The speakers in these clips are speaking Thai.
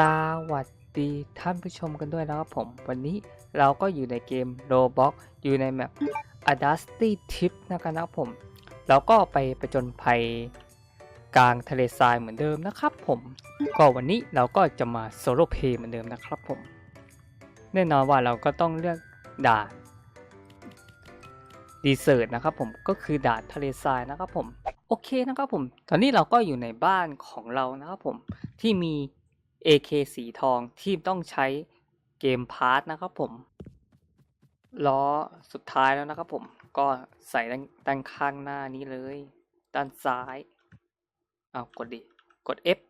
สวัสดีท่านผู้ชมกันด้วยนะครับผม วันนี้เราก็อยู่ในเกม Roblox อยู่ในแมป a d a s t y Tip นะครับผม เราก็ไปประจนภัยกลางทะเลทรายเหมือนเดิมนะครับผม ก็วันนี้เราก็จะมาโซโล่เพย์เหมือนเดิมนะครับผม แน่นอนว่าเราก็ต้องเลือกด่านดีเซอร์นะครับผมก็คือด่านทะเลทรายนะครับผม โอเคนะครับผม ตอนนี้เราก็อยู่ในบ้านของเรานะครับผมที่มี AK สีทองที่ต้องใช้เกมพาร์ทนะครับผม ล้อสุดท้ายแล้วนะครับผมก็ใส่ด้านด้านข้างหน้านี้เลย ด้านซ้ายเอากดดิ กด F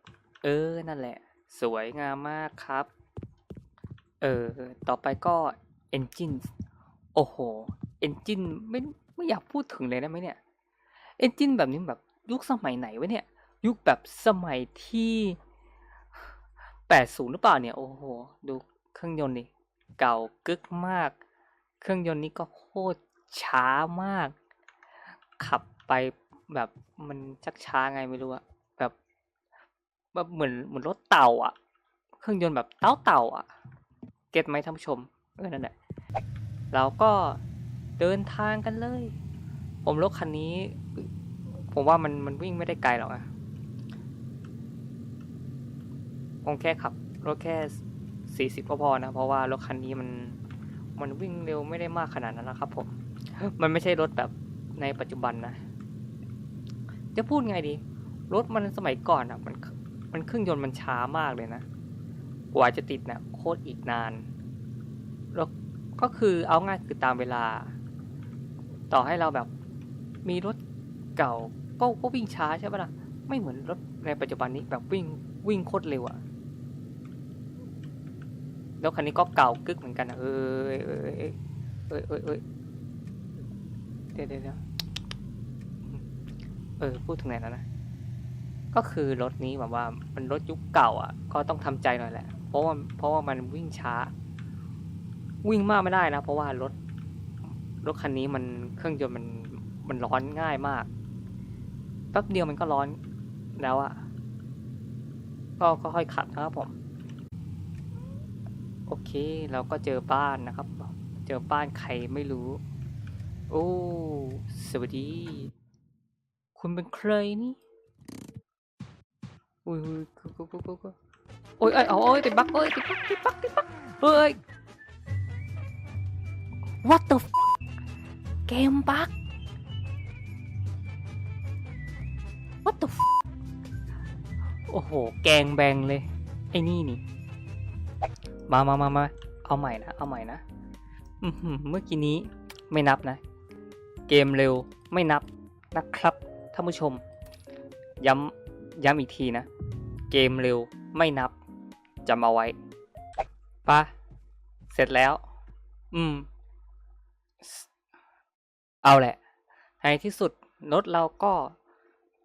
เออ นั่นแหละ สวยงามมากครับ เออ ต่อไปก็ Engine โอ้โห Engine ไม่ไม่อยากพูดถึงเลยได้ไหมเนี่ย Engine แบบนี้แบบยุคสมัยไหนวะเนี่ย ยุคแบบสมัยที่ 80 หรือเปล่าเนี่ย โอ้โห ดูเครื่องยนต์นี่เก่ากึกมาก เครื่องยนต์นี้ก็โคตรช้ามาก ขับไปแบบมันชักช้าไงไม่รู้อะแบบแบบเหมือนเหมือนรถเต่าอะเครื่องยนต์แบบเต่าเต่าอะเก็ตไหมท่านผู้ชมเออนั่นแหละเราก็เดินทางกันเลย ผมรถคันนี้ ผมว่ามันมันวิ่งไม่ได้ไกลหรอกอะ คงแค่ขับรถแค่สี่สิบก็พอนะ เพราะว่ารถคันนี้มันมันวิ่งเร็วไม่ได้มากขนาดนั้นนะครับผม มันไม่ใช่รถแบบในปัจจุบันนะ จะพูดไงดี รถมันสมัยก่อนอะ มันมันเครื่องยนต์มันช้ามากเลยนะ กว่าจะติดนะโคตรอีกนาน แล้วก็คือเอาง่ายคือตามเวลา ต่อให้เราแบบมีรถเก่าก็ก็วิ่งช้าใช่ปะล่ะ ไม่เหมือนรถในปัจจุบันนี้แบบวิ่งวิ่งโคตรเร็วอะ แล้วคันนี้ก็เก่ากึกเหมือนกันอะเอ้ยเอ้ยเอ้ยเอ้ยเออเดี๋ยวเดี๋ยวเออพูดถึงไหนแล้วนะก็คือรถนี้แบบว่ามันรถยุคเก่า อะ ก็ต้องทำใจหน่อยแหละ เพราะว่าเพราะว่ามันวิ่งช้า วิ่งมากไม่ได้นะ เพราะว่ารถรถคันนี้มันเครื่องยนต์มันมันร้อนง่ายมากแป๊บเดียวมันก็ร้อนแล้วอะก็ก็ค่อยขับนะครับผม โอเค เราก็เจอบ้านนะครับ เจอบ้านใครไม่รู้ โอ้ สวัสดี คุณเป็นใครนี่ อุ้ยอุ้ยกูกูกูกูกูโอ้ยเอ้ยโอ้ยติดบั๊กเอ้ยติดบั๊กติดบั๊กติดบั๊กเฮ้ย what the f เกมบั๊ก what the f โอ้โห แกงแบงเลย ไอ้นี่นี่ มามามามาเอาใหม่นะ เอาใหม่นะเมื่อกี้นี้ไม่นับนะ เกมเร็วไม่นับนะครับท่านผู้ชม ย้ำย้ำอีกทีนะ เกมเร็วไม่นับจำเอาไว้ปะเสร็จแล้ว อืม เอาแหละในที่สุดรถเราก็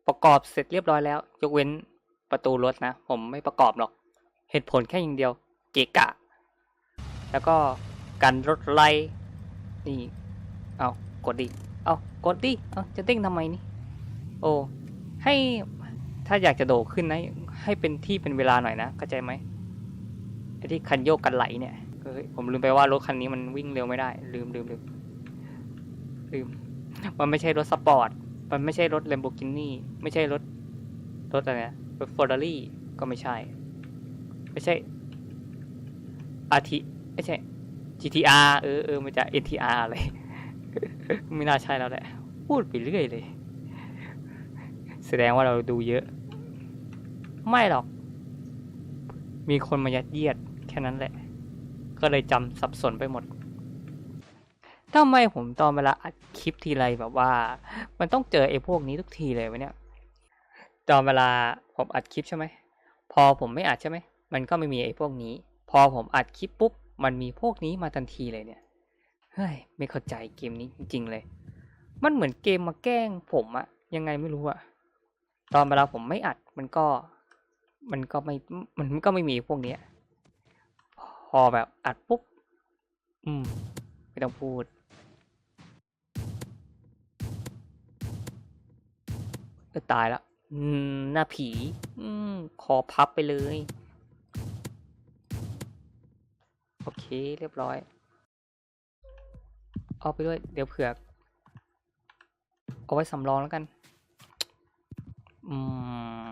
ประกอบเสร็จเรียบร้อยแล้ว ยกเว้นประตูรถนะ ผมไม่ประกอบหรอก เหตุผลแค่อย่างเดียว เกะกะ แล้วก็กันรถไล่นี่ เอากดดิ เอากดดิ เอาจะเต้งทำไมนี่ โอ้ ให้ถ้าอยากจะโดดขึ้นนะ ให้เป็นที่เป็นเวลาหน่อยนะเข้าใจไหมไอ้ที่คันโยกกันไหลเนี่ยเฮ้ยผมลืมไปว่ารถคันนี้มันวิ่งเร็วไม่ได้ ลืมลืมลืมลืม มันไม่ใช่รถสปอร์ต มันไม่ใช่รถ Lamborghini ไม่ใช่รถรถอะไรนะรถ Ferrari ก็ไม่ใช่ ไม่ใช่ RT ไม่ใช่ GTR เออเออมันจะ NTR อะไร ไม่น่าใช่แล้วแหละ พูดไปเรื่อยเลย แสดงว่าเราดูเยอะ ไม่หรอก มีคนมายัดเยียดแค่นั้นแหละ ก็เลยจำสับสนไปหมดทำไมผมตอนเวลาอัดคลิปทีไรแบบว่า มันต้องเจอไอ้พวกนี้ทุกทีเลยวะเนี่ย ตอนเวลาผมอัดคลิปใช่ไหม พอผมไม่อัดใช่ไหม มันก็ไม่มีไอ้พวกนี้ พอผมอัดคลิปปุ๊บ มันมีพวกนี้มาทันทีเลยเนี่ย เฮ้ย ไม่เข้าใจเกมนี้จริง ๆ เลย มันเหมือนเกมมาแกล้งผมอะยังไงไม่รู้อะตอนเวลาผมไม่อัดมันก็ มันก็ไม่ มันก็ไม่มีพวกเนี้ยพอแบบอัดปุ๊บ อืม ไม่ต้องพูดเออตายแล้วอืม หน้าผี อืม คอพับไปเลย เคเรียบร้อย เอาไปด้วยเดี๋ยวเผื่อเอาไว้สำรองแล้วกัน อืม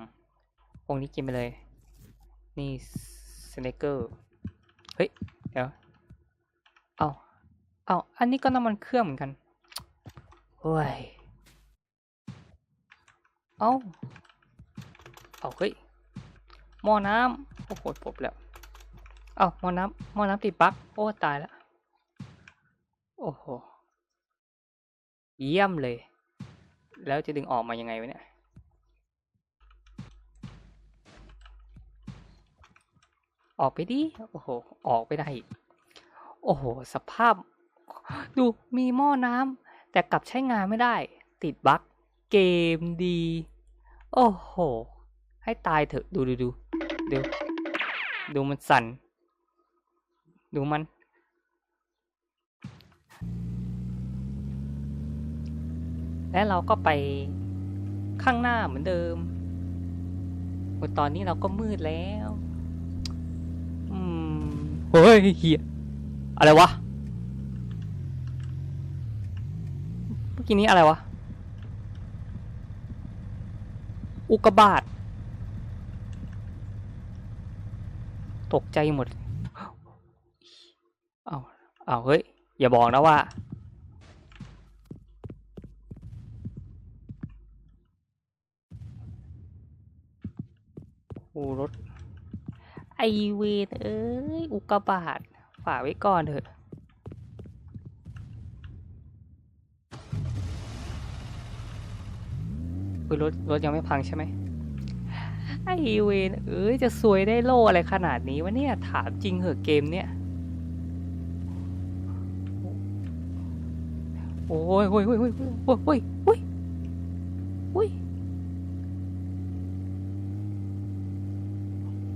วงนี้กินไปเลย นี่สเนกเกอร์ เฮ้ย เดี๋ยว เอาเอาอันนี้ก็น้ำมันเครื่องเหมือนกันโอ้ย เอาเอาเฮ้ยหม้อน้ำโอ้โหปบแล้ว เอาหม้อน้ำหม้อน้ำติดปลั๊กโอ้ตายแล้วโอ้โหเยี่ยมเลย แล้วจะดึงออกมายังไงวะเนี่ยออกไปดิ โอ้โห ออกไปได้ โอ้โห สภาพ ดู มีหม้อน้ำ แต่กลับใช้งานไม่ได้ ติดบั๊กเกมดี โอ้โห ให้ตายเถอะ ดูดูดูเดี๋ยวดูมันสั่น ดูมัน และเราก็ไปข้างหน้าเหมือนเดิมตอนนี้เราก็มืดแล้ว อืม เฮ้ยเฮียอะไรวะ เมื่อกี้นี้อะไรวะ อุกบาตตกใจหมด เอาเอาเฮ้ย อย่าบอกนะว่าอ้รถ ไอเวนเอ้ย อุกบาตฝากไว้ก่อนเถอะอุ๊ยรถรถยังไม่พังใช่ไหมไอเวนเอ้ย จะสวยได้โล่อะไรขนาดนี้วะเนี่ย ถามจริงเหอะเกมเนี่ย โอ้ยโอ้ยโอ้ยโอ้ยโอ้ยโอ้ยโอ้ยโอ้ย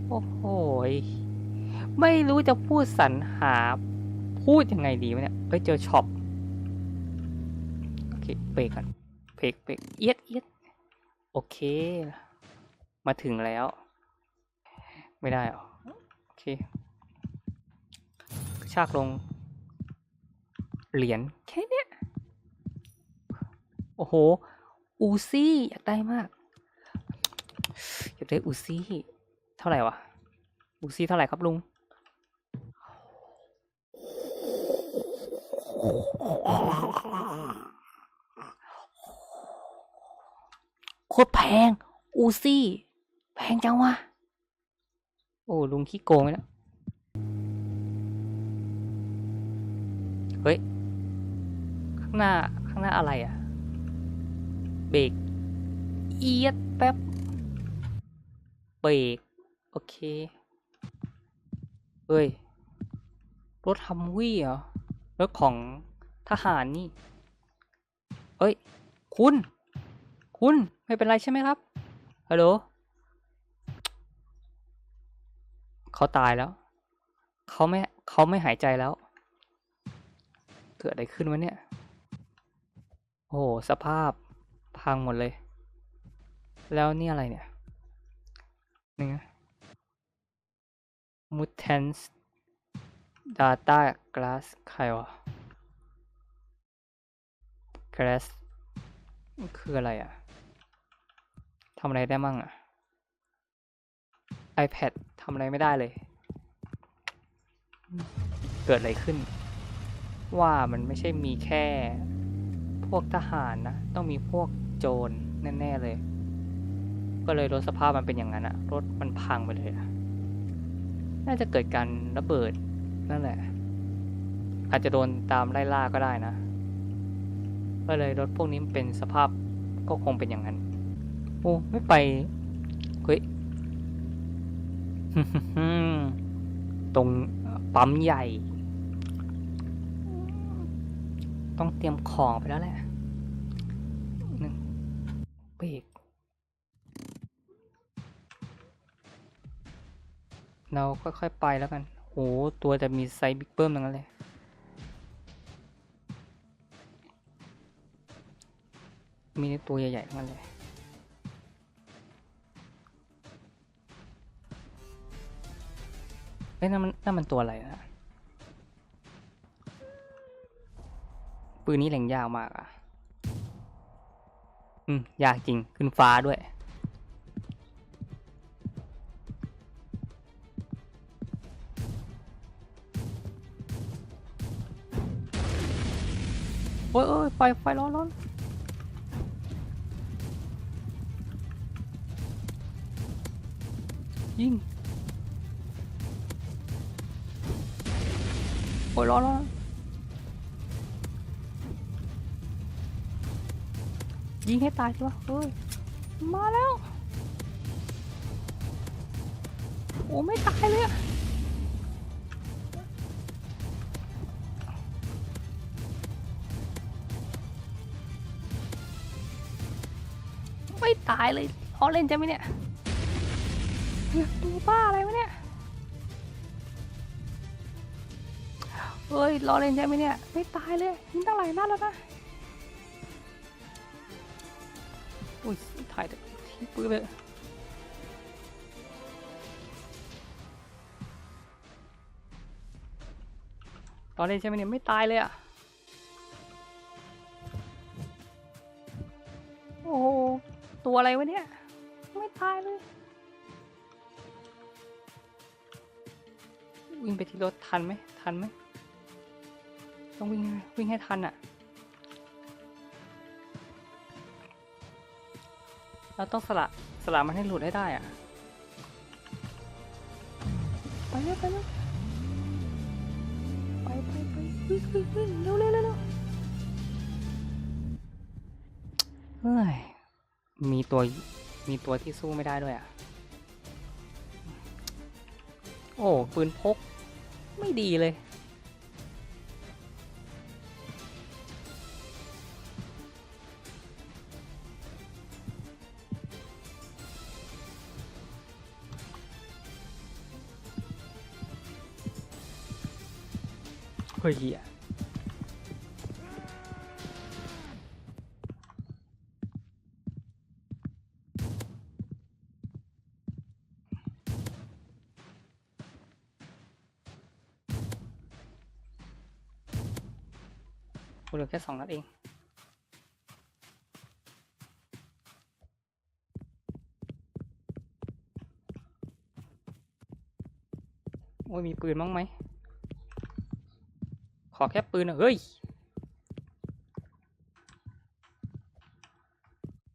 โอ้โหไม่รู้จะพูดสรรหา พูดยังไงดีวะเนี่ยไปเจอช็อปโอเคเบรกก่อนเบรกเบรกเอียดเอียดโอเค มาถึงแล้ว ไม่ได้หรอโอเคชากลง เหรียญแค่เนี้ย อ้โห อูซี่ อยากได้มาก อยากได้อูซี่ เท่าไหร่วะ อูซี่เท่าไหร่ครับลุง โคตรแพง อูซี่ แพงจังวะ โอ้ลุงขี้โกงไปแล้วเฮ้ย ข้างหน้า ข้างหน้าอะไรอะ เบรกเอียดแป๊บเบรกโอเค เฮ้ย รถฮัมวี่เหรอ รถของทหารนี่เฮ้ย คุณ คุณ ไม่เป็นไรใช่ไหมครับ ฮัลโหล เขาตายแล้ว เขาไม่ เขาไม่หายใจแล้ว เกิดอะไรขึ้นวะเนี่ย โอ้สภาพ พังหมดเลย แล้วนี่อะไรเนี่ยนี่ง Mutants Data Glass ใครวะ Glass คืออะไรอะทำอะไรได้มั่งอะ iPad ทำอะไรไม่ได้เลย เกิดอะไรขึ้น ว่ามันไม่ใช่มีแค่ พวกทหารนะ ต้องมีพวก โจรแน่ ๆ เลย ก็เลยรถสภาพมันเป็นอย่างนั้นอะรถมันพังไปเลยอะน่าจะเกิดการระเบิดนั่นแหละ อาจจะโดนตามไล่ล่าก็ได้นะ ก็เลยรถพวกนี้เป็นสภาพก็คงเป็นอย่างนั้น โอ้ไม่ไปเฮ้ยตรงปั๊มใหญ่ ต้องเตรียมของไปแล้วแหละ ปีก เราค่อยๆไปแล้วกัน โห ตัวจะมีไซส์บิ๊กเบิ้มอย่นั้นเลยมีตัวใหญ่ๆทั้นั้นเลย เอ้ยนั่นมันนั่นมันตัวอะไรนะปืนนี้แหล่งยาวมากอะ อืมยากจริงขึ้นฟ้าด้วย โอ้ยโอ้ยไฟไฟร้อนร้อนยิงโอ้ยร้อนร้อน ยิงให้ตายสิวะเฮ้ย มาแล้ว โอ้ไม่ตายเลยไม่ตายเลยล้อเล่นใช่ไหมเนี่ยตัวบ้าอะไรวะเนี่ยเฮ้ยล้อเล่นใช่ไหมเนี่ย ไม่ตายเลยยิงตั้งหลายนัดแล้วนะ ปืนเลยตอนเล่นใช่ไหมเนี่ยไม่ตายเลยอะ โอ้โห ตัวอะไรวะเนี่ย ไม่ตายเลย วิ่งไปที่รถทันไหม ทันไหม ต้องวิ่งวิ่งให้ทันอะ เราต้องสละสละมันให้หลุดให้ได้อะไปเร็วไปเร็วไปไปไปวิ่งวิ่งวิ่งเร็วเร็วเร็วเร็วเฮ้ยมีตัวมีตัวที่สู้ไม่ได้ด้วยอะ โอ้ปืนพก ไม่ดีเลย เฮ้ยเหี้ยกูเหลือแค่สองนัดเองโอ้ยมีปืนมั้งไหม อแค่ปืนอะเฮ้ย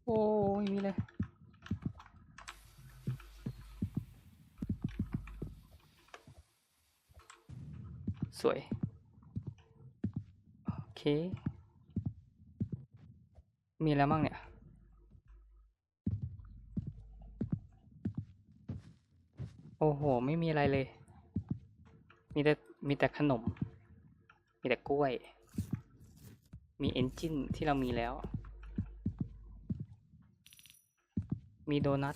โอ้ยมีเลย สวย โอเค มีอะไรบ้างเนี่ยโอ้โห ไม่มีอะไรเลย มีแต่ มีแต่ขนม มีแต่กล้วย มีเอนจินที่เรามีแล้ว มีโดนัท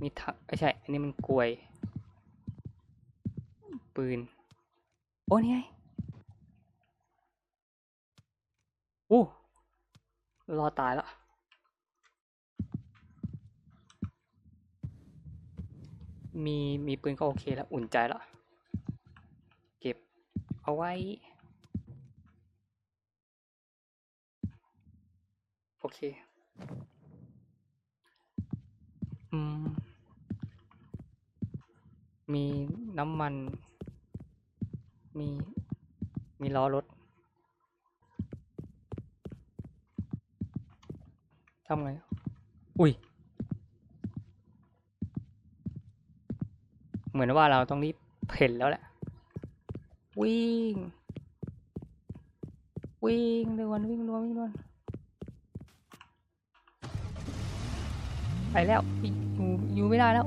มีทักไม่ใช่ อันนี้มันกล้วย ปืน โอ้นี่ไงอู้รอตายแล้วมีมีปืนก็โอเคแล้ว อุ่นใจแล้วเก็บ เอาไว้ โอเค อืม มีน้ำมัน มี มีล้อรถทำไง อุ้ย เหมือนว่าเราต้องรีบเพ่นแล้วแหละ วิ่ง วิ่งเร็วนวิ่งรวนวิ่งรวนไปแล้วอยู่อยู่ไม่ได้แล้ว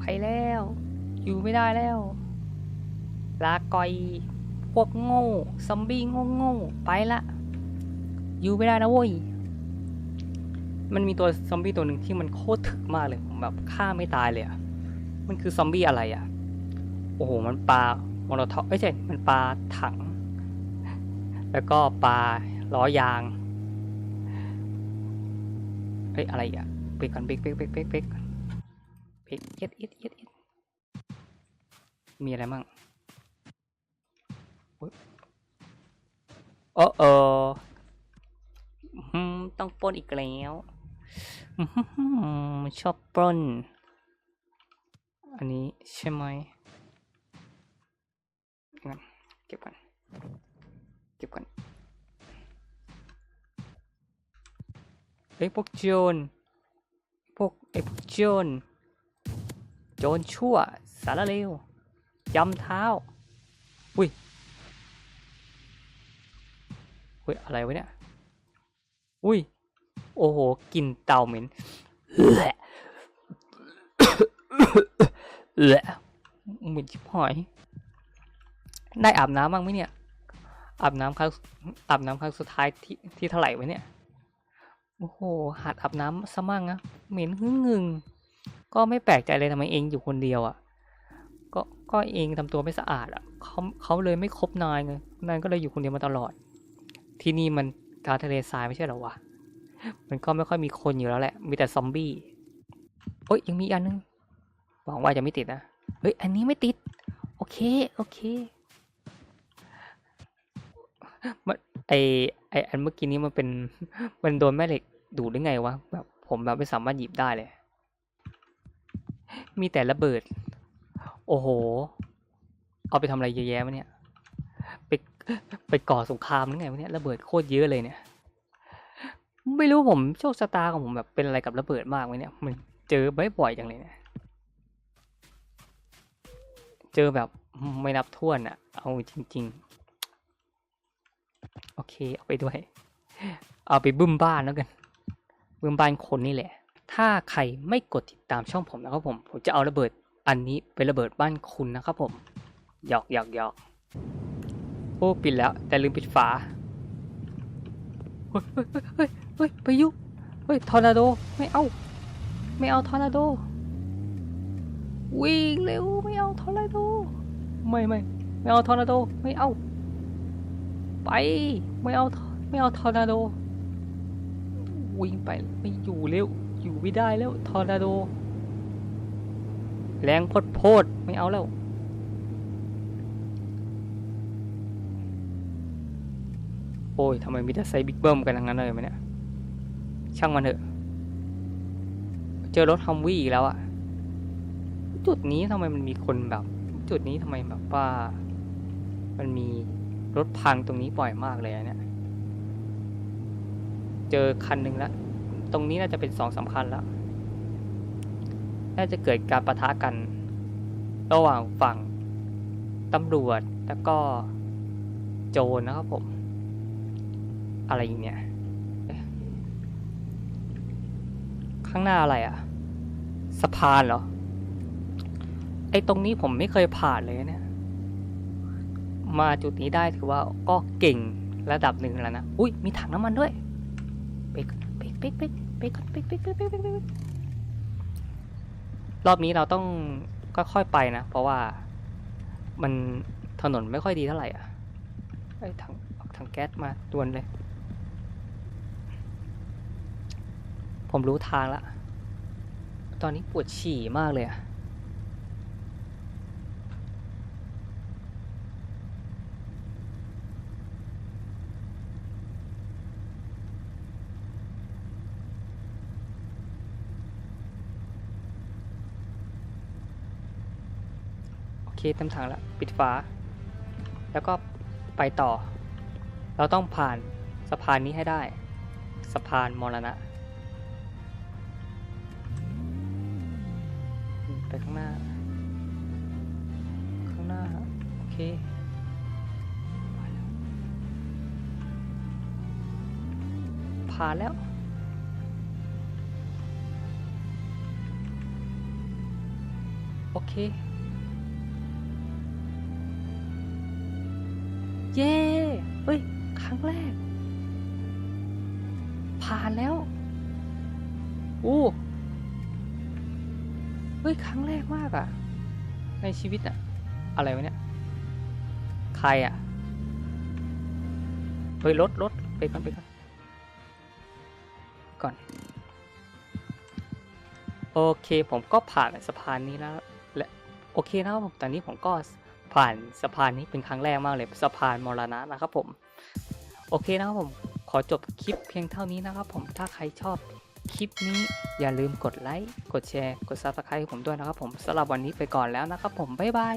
ไปแล้ว อยู่ไม่ได้แล้ว ลากอย พวกโง่ซอมบี้โง่โง่ๆไปละ อยู่ไม่ได้นะเว้ยมันมีตัวซอมบี้ตัวหนึ่งที่มันโคตรถึกมากเลยผมแบบฆ่าไม่ตายเลยอะ มันคือซอมบี้อะไรอะ โอ้โห มันปลามโนทอไม่ใช่ มันปลาถัง แล้วก็ปลาล้อยาง เฮ้ย อะไรอะเบกก่อนเบกเบกเบกเบกเบกก่อนเบกเอ็ดเอ็ดเอ็ดเอ็ดมีอะไรมั่งอุ๊ยโอ้เอออืมต้องปล้นอีกแล้วชอบปล้น อันนี้ใช่ไหมงั้นเก็บกันเก็บกันเอ้ยพวกโจรพวกไอ้พวกโจรโจรชั่วสารเลวยำเท้าอุ้ยอุ้ยอะไรวะเนี่ยอุ้ยโอ้โหกลิ่นเต่าเหม็น เอื้อเอื้อเหม็นชิบหอย ได้อาบน้ำบ้างไหมเนี่ย อาบน้ำครั้งอาบน้ำครั้งสุดท้ายที่ที่เท่าไหร่วะเนี่ย โอ้โหหัดอาบน้ำซะมั่งนะเหม็นหึ่งหึงก็ไม่แปลกใจเลยทำไมเองอยู่คนเดียวอะ่ะ ก็ก็เองทำตัวไม่สะอาดอะ่ะเขาเขาเลยไม่คบนายไงนายก็เลยอยู่คนเดียวมาตลอด ที่นี่มันกาทะเลทรายไม่ใช่หรอวะมันก็ไม่ค่อยมีคนอยู่แล้วแหละ มีแต่ซอมบี้โอ้ยยังมีอันนึง หวังว่าจะไม่ติดนะ เฮ้ย อันนี้ไม่ติด โอเค โอเคมันไอไออันเมื่อกี้นี้มันเป็น มันโดนแม่เหล็กดูดหรือไงวะ แบบผมแบบไม่สามารถหยิบได้เลย มีแต่ระเบิด โอ้โห เอาไปทำอะไรเยอะแยะวะเนี่ย ไปไปก่อสงครามหรือไงวะเนี่ยระเบิดโคตรเยอะเลยเนี่ย ไม่รู้ผมโชคชะตาของผมแบบเป็นอะไรกับระเบิดมากไหมเนี่ย มันเจอบ่อยๆจังเลยเนี่ย เจอแบบไม่นับถ้วนอะเอาจริง ๆ โอเค เอาไปด้วย เอาไปบึ้มบ้านแล้วกัน บึ้มบ้านคนนี่แหละ ถ้าใครไม่กดติดตามช่องผมนะครับผม ผมจะเอาระเบิดอันนี้ไประเบิดบ้านคุณนะครับผม หยอกหยอกหยอกโอ้ปิดแล้ว แต่ลืมปิดฝา เฮ้ยเฮ้ยเฮ้ยเฮ้ยพายุ เฮ้ยทอร์นาโด ไม่เอา ไม่เอาทอร์นาโด วิ่งเร็วไม่เอาทอร์นาโดไม่ไม่ไม่เอาทอร์นาโดไม่เอา ไปไม่เอาไม่เอาทอร์นาโดวิ่งไปไม่อยู่เร็วอยู่ไม่ได้แล้วทอร์นาโดแรงพดโพดไม่เอาแล้วโอ้ยทำไมมีแต่ไซบิ๊กเบิ้มกันทั้งนั้นเลยมันเนี่ยช่างมันเถอะ เจอรถฮัมวี่อีกแล้วอะ จุดนี้ทำไมมันมีคนแบบ จุดนี้ทำไมแบบว่า มันมีรถพังตรงนี้บ่อยมากเลยเนี่ย เจอคันหนึ่งแล้ว ตรงนี้น่าจะเป็นสองสาคัญแล้ว น่าจะเกิดการประทะกัน ระหว่างฝั่งตำรวจแล้วก็โจรนะครับผม อะไรเนี้ยข้างหน้าอะไรอะสะพานเหรอ ไอ้ตรงนี้ผมไม่เคยผ่านเลยเนี่ยมาจุดนี้ได้ถือว่าก็เก่งระดับหนึ่งแล้วนะ อุ้ยมีถังน้ำมันด้วยเป๊กเป๊กเป๊กเป๊กเป๊กเป๊กเป๊กเป๊กเป๊กเป๊กเป๊กรอบนี้เราต้องค่อยๆไปนะ เพราะว่ามันถนนไม่ค่อยดีเท่าไหร่อะไอ้ถังถังแก๊สมาดวนเลย ผมรู้ทางละ ตอนนี้ปวดฉี่มากเลยอะ เคเต็มถังแล้วปิดฝา แล้วก็ไปต่อ เราต้องผ่านสะพานนี้ให้ได้ สะพานมรณะ ไปข้างหน้า ข้างหน้า โอเคผ่านแล้วโอเค เย้เฮ้ย ครั้งแรก ผ่านแล้ว โอ้เฮ้ย ครั้งแรกมากอะในชีวิตอะอะไรวะเนี่ย ใครอะเฮ้ยรถรถไปก่อนไปก่อนก่อน โอเคผมก็ผ่านสะพานนี้แล้วและโอเคนะครับผมตอนนี้ผมก็ ผ่านสะพานนี้เป็นครั้งแรกมากเลยสะพานมรณะนะครับผมโอเคนะครับผมขอจบคลิปเพียงเท่านี้นะครับผมถ้าใครชอบคลิปนี้อย่าลืมกดไลค์กดแชร์กด Subscribe ผมด้วยนะครับผมสำหรับวันนี้ไปก่อนแล้วนะครับผมบ๊ายบาย